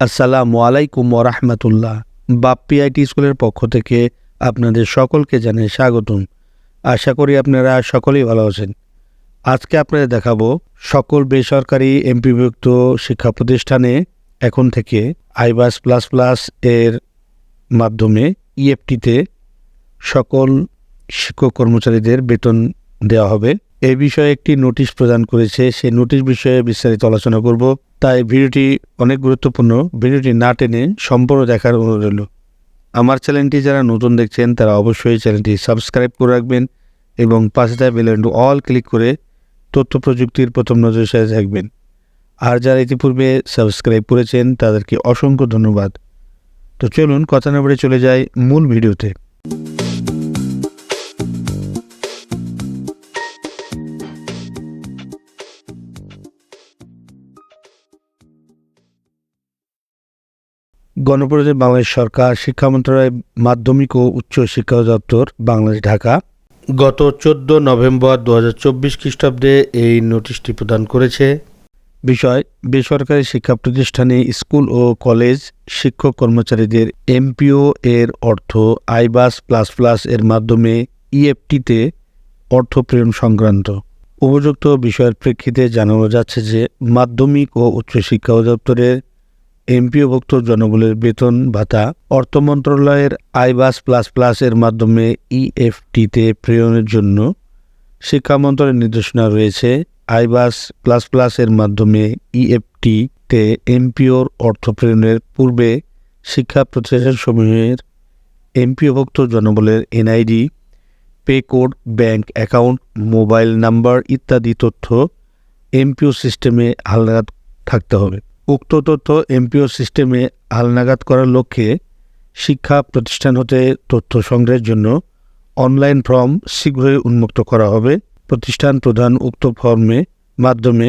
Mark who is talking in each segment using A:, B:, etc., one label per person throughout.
A: আসসালামু আলাইকুম ওরহমতুল্লাহ বাপ্পি আইটি স্কুলের পক্ষ থেকে আপনাদের সকলকে জানাই স্বাগতম। আশা করি আপনারা সকলেই ভালো আছেন। আজকে আপনাদের দেখাবো সকল বেসরকারি এমপিভুক্ত শিক্ষা প্রতিষ্ঠানে এখন থেকে আইবাস প্লাস প্লাস এর মাধ্যমে ইএফটিতে সকল শিক্ষক কর্মচারীদের বেতন দেওয়া হবে। এই বিষয়ে একটি নোটিশ প্রদান করেছে। সেই নোটিশ বিষয়ে বিস্তারিত আলোচনা করব। তাই ভিডিওটি অনেক গুরুত্বপূর্ণ। ভিডিওটি না টেনে সম্পূর্ণ দেখার অনুরোধ রইল। আমার চ্যানেলটি যারা নতুন দেখছেন, তারা অবশ্যই চ্যানেলটি সাবস্ক্রাইব করে রাখবেন এবং পাশে থাকা বেলেন্টু অল ক্লিক করে তথ্য প্রযুক্তির প্রথম নজর সাথে থাকবেন। আর যারা ইতিপূর্বে সাবস্ক্রাইব করেছেন, তাদেরকে অসংখ্য ধন্যবাদ। তো চলুন কথা না বলে চলে যাই মূল ভিডিওতে। গণপরিষদ বাংলাদেশ সরকার শিক্ষা মন্ত্রণালয় মাধ্যমিক ও উচ্চ শিক্ষা দপ্তর বাংলাদেশ ঢাকা। গত চোদ্দ নভেম্বর দু হাজার চব্বিশ খ্রিস্টাব্দে এই নোটিশটি প্রদান করেছে। বিষয় বেসরকারি শিক্ষা প্রতিষ্ঠানে স্কুল ও কলেজ শিক্ষক কর্মচারীদের এমপিও এর অর্থ আইবাস প্লাস প্লাস এর মাধ্যমে ইএফটিতে অর্থ প্রেরণ সংক্রান্ত। উপযুক্ত বিষয়ের প্রেক্ষিতে জানানো যাচ্ছে যে মাধ্যমিক ও উচ্চশিক্ষা অধিদপ্তরের এমপিওভুক্ত জনবলের বেতন ভাতা অর্থ মন্ত্রণালয়ের আইবাস প্লাস প্লাস এর মাধ্যমে ইএফটিতে প্রেরণের জন্য শিক্ষা মন্ত্রণালয়ের নির্দেশনা রয়েছে। আইবাস প্লাস প্লাস এর মাধ্যমে ইএফটিতে এমপিওর অর্থ প্রেরণের পূর্বে শিক্ষা প্রতিষ্ঠানসমূহের এমপিওভুক্ত জনবলের NID, pay code, bank account, mobile number ইত্যাদি তথ্য এমপিও সিস্টেমে হালনাগাদ থাকতে হবে। উক্ত তথ্য এমপিও সিস্টেমে হালনাগাদ করার লক্ষ্যে শিক্ষা প্রতিষ্ঠান হতে তথ্য সংগ্রহের জন্য অনলাইন ফর্ম শীঘ্রই উন্মুক্ত করা হবে। প্রতিষ্ঠান প্রধান উক্ত ফর্মে মাধ্যমে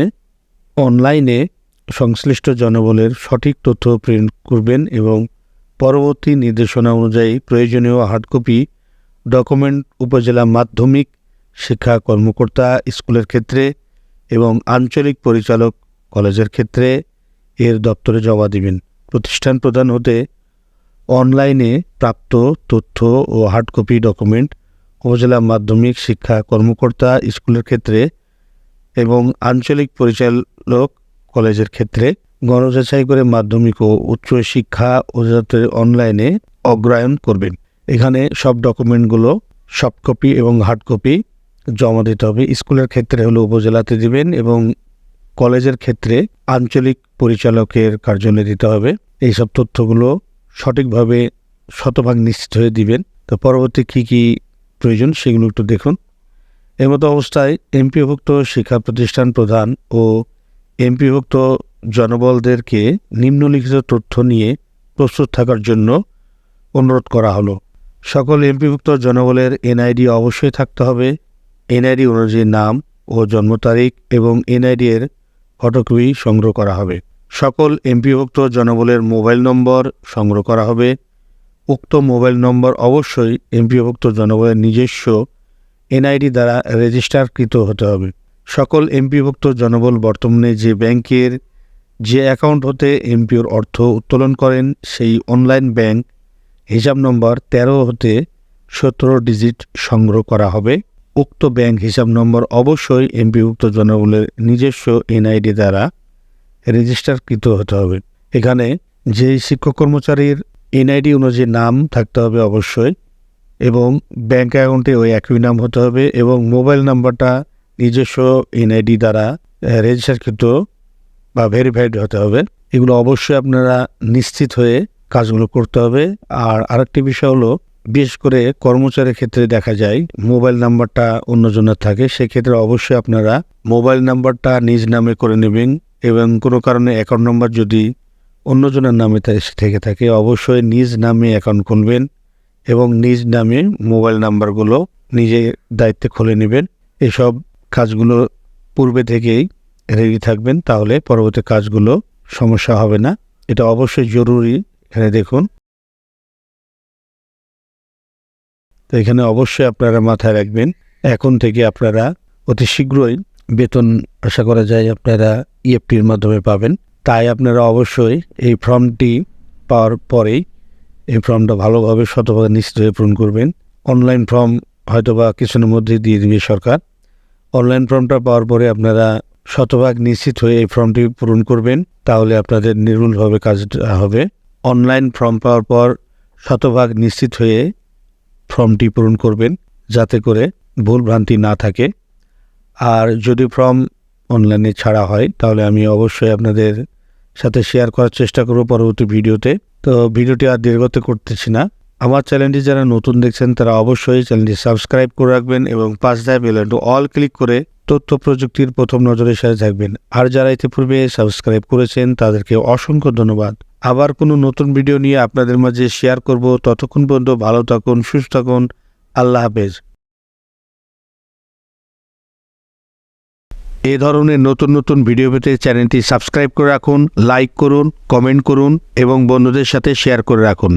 A: অনলাইনে সংশ্লিষ্ট জনবলের সঠিক তথ্য প্রিন্ট করবেন এবং পরবর্তী নির্দেশনা অনুযায়ী প্রয়োজনীয় হার্ডকপি, ডকুমেন্ট, উপজেলা মাধ্যমিক শিক্ষা কর্মকর্তা, স্কুলের ক্ষেত্রে এবং আঞ্চলিক পরিচালক কলেজের ক্ষেত্রে এর দপ্তরে জমা দিবেন। প্রতিষ্ঠান প্রদান হতে অনলাইনে প্রাপ্ত তথ্য ও হার্ডকপি ডকুমেন্ট, উপজেলা মাধ্যমিক শিক্ষা কর্মকর্তা স্কুলের ক্ষেত্রে এবং আঞ্চলিক পরিচালক কলেজের ক্ষেত্রে। গণযাচাই করে মাধ্যমিক ও উচ্চ শিক্ষা অধিদপ্তরের অনলাইনে অগ্রায়ন করবেন। এখানে সব ডকুমেন্টগুলো সফট কপি এবং হার্ড কপি জমা দিতে হবে। স্কুলের ক্ষেত্রে হলো উপজেলাতে দিবেন এবং কলেজের ক্ষেত্রে আঞ্চলিক পরিচালকের কার্যালয়ে দিতে হবে। এইসব তথ্যগুলো সঠিকভাবে শতভাগ নিশ্চিত হয়ে দিবেন। তো পরবর্তী কী কী প্রয়োজন সেগুলো একটু দেখুন। এর মতো অবস্থায় এমপিভুক্ত শিক্ষা প্রতিষ্ঠান প্রধান ও এমপিভুক্ত জনবলদেরকে নিম্নলিখিত তথ্য নিয়ে প্রস্তুত থাকার জন্য অনুরোধ করা হলো। সকল এমপিভুক্ত জনবলের এনআইডি অবশ্যই থাকতে হবে। এনআইডি অনুযায়ী নাম ও জন্ম তারিখ এবং এনআইডি এর ফটোকপি সংগ্রহ করা হবে। সকল এমপিভুক্ত জনবলের মোবাইল নম্বর সংগ্রহ করা হবে। উক্ত মোবাইল নম্বর অবশ্যই এমপিভুক্ত জনবলের নিজস্ব এনআইডি দ্বারা রেজিস্টারকৃত হতে হবে। সকল এমপিভুক্ত জনবল বর্তমানে যে ব্যাংকের যে অ্যাকাউন্ট হতে এমপিওর অর্থ উত্তোলন করেন, সেই অনলাইন ব্যাংক হিসাব নম্বর তেরো হতে সতেরো ডিজিট সংগ্রহ করা হবে। উক্ত ব্যাংক হিসাব নম্বর অবশ্যই এমপিভুক্ত জনবলের নিজস্ব এনআইডি দ্বারা রেজিস্টারকৃত হতে হবে। এখানে যে শিক্ষক কর্মচারীর এনআইডি অনুযায়ী নাম থাকতে হবে অবশ্যই এবং ব্যাংক অ্যাকাউন্টে ওই একই নাম হতে হবে এবং মোবাইল নাম্বারটা নিজস্ব এনআইডি দ্বারা রেজিস্টারকৃত বা ভেরিফাইড হতে হবে। এগুলো অবশ্যই আপনারা নিশ্চিত হয়ে কাজগুলো করতে হবে। আর আরেকটি বিষয় হলো বিশেষ করে কর্মচারীর ক্ষেত্রে দেখা যায় মোবাইল নাম্বারটা অন্যজনের থাকে, সেক্ষেত্রে অবশ্যই আপনারা মোবাইল নাম্বারটা নিজ নামে করে নেবেন এবং কোনো কারণে অ্যাকাউন্ট নাম্বার যদি অন্যজনের নামে থেকে থাকে, অবশ্যই নিজ নামে অ্যাকাউন্ট খুলবেন এবং নিজ নামে মোবাইল নাম্বারগুলো নিজের দায়িত্বে খুলে নেবেন। এসব কাজগুলো পূর্বে থেকেই রেডি থাকবেন, তাহলে পরবর্তী কাজগুলো সমস্যা হবে না। এটা অবশ্যই জরুরি। এখানে দেখুন তো এখানে অবশ্যই আপনারা মাথায় রাখবেন, এখন থেকে আপনারা অতি শীঘ্রই বেতন আশা করা যায় আপনারা ইএফটির মাধ্যমে পাবেন। তাই আপনারা অবশ্যই এই ফর্মটি পাওয়ার পরেই এই ফর্মটা ভালোভাবে শতভাগ নিশ্চিত হয়ে পূরণ করবেন। অনলাইন ফর্ম হয়তো বা কিছুদিনের মধ্যে দিয়ে দিবে সরকার। অনলাইন ফর্মটা পাওয়ার পরে আপনারা শতভাগ নিশ্চিত হয়ে এই ফর্মটি পূরণ করবেন, তাহলে আপনাদের নির্ভুলভাবে কাজটা হবে। অনলাইন ফর্ম পাওয়ার পর শতভাগ নিশ্চিত হয়ে ফর্মটি পূরণ করবেন যাতে করে ভুল ভ্রান্তি না থাকে। আর যদি ফর্ম অনলাইনে ছাড়া হয়, তাহলে আমি অবশ্যই আপনাদের সাথে শেয়ার করার চেষ্টা করব পরবর্তী ভিডিওতে। তো ভিডিওটি আর দীর্ঘত করতেছি না। আমার চ্যানেলটি যারা নতুন দেখছেন, তারা অবশ্যই চ্যানেলটি সাবস্ক্রাইব করে রাখবেন এবং পাঁচ দায় বেল অল ক্লিক করে তথ্য প্রযুক্তির প্রথম নজরের সাথে থাকবেন। আর যারা ইতিপূর্বে সাবস্ক্রাইব করেছেন, তাদেরকে অসংখ্য ধন্যবাদ। আবার কোনো নতুন ভিডিও নিয়ে আপনাদের মাঝে শেয়ার করব। ততক্ষণ পর্যন্ত ভালো থাকুন, সুস্থ থাকুন। আল্লাহ হাফেজ। এ ধরনের নতুন নতুন ভিডিও পেতে চ্যানেলটি সাবস্ক্রাইব করে রাখুন, লাইক করুন, কমেন্ট করুন এবং বন্ধুদের সাথে শেয়ার করে রাখুন।